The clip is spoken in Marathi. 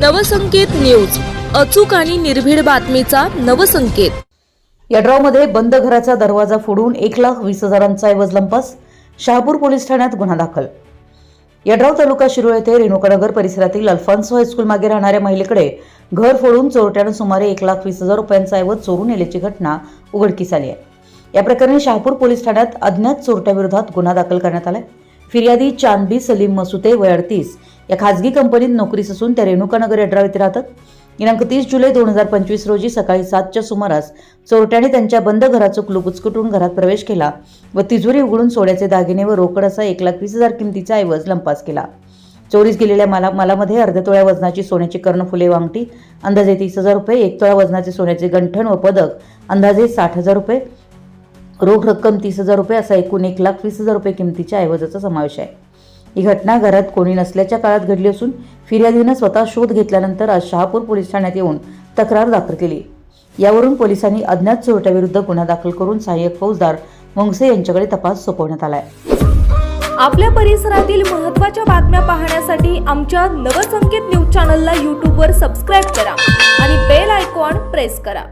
नवसंकेत न्यूज अचूक आणि निर्भीड बातमीचा नवसंकेत. यड्रावमध्ये बंद घराचा दरवाजा फोडून एक लाख वीस हजारांचा ऐवज लंपास शहापूर पोलीस ठाण्यात गुन्हा दाखल. यड्राव तालुका शिरोळ येथे रेणुकानगर परिसरातील अल्फान्सो हायस्कूल मागे राहणाऱ्या महिलेकडे घर फोडून चोरट्यानं सुमारे एक लाख वीस हजार रुपयांचा ऐवज चोरून नेल्याची घटना उघडकीस आली आहे. या प्रकरणी शहापूर पोलीस ठाण्यात अज्ञात चोरट्याविरोधात गुन्हा दाखल करण्यात आलाय. फिर्यादी चांदबी सलीम मसुते वय अडतीस या खाजगी कंपनीत नोकरीस असून त्या रेणुकानगर यड्राव येथे राहतात. दिनांक तीस जुलै दोन हजार पंचवीस रोजी सकाळी सातच्या सुमारास चोरट्याने त्यांच्या बंद घराचं कुलूप उचकटून घरात प्रवेश केला व तिजोरी उघडून सोन्याचे दागिने व रोकड असा एक लाख वीस हजार किमतीचा ऐवज लंपास केला. चोरीस गेलेल्या माला मालामध्ये अर्ध्या तोळ्या वजनाची सोन्याची कर्णफुले वांगटी अंदाजे तीस हजार रुपये एक तोळा वजनाचे सोन्याचे गंठण व पदक अंदाजे साठ हजार रुपये. रोख रक्कम तीस हजार रुपये असा एकूण एक लाख वीस हजार रुपये किमतीच्या ऐवजाचा समावेश आहे. ही घटना घरात कोणी नसल्याच्या काळात घडली असून फिर्यादीनं स्वतः शोध घेतल्यानंतर आज शहापूर पोलीस ठाण्यात येऊन तक्रार दाखल केली. यावरून पोलिसांनी अज्ञात चोरट्याविरुद्ध गुन्हा दाखल करून सहाय्यक फौजदार मुंगसे यांच्याकडे तपास सोपवण्यात आलाय. आपल्या परिसरातील महत्त्वाच्या बातम्या पाहण्यासाठी आमच्या नवसंकेत न्यूज चॅनलला यूट्यूबवर सबस्क्राईब करा आणि बेल आयकॉन प्रेस करा.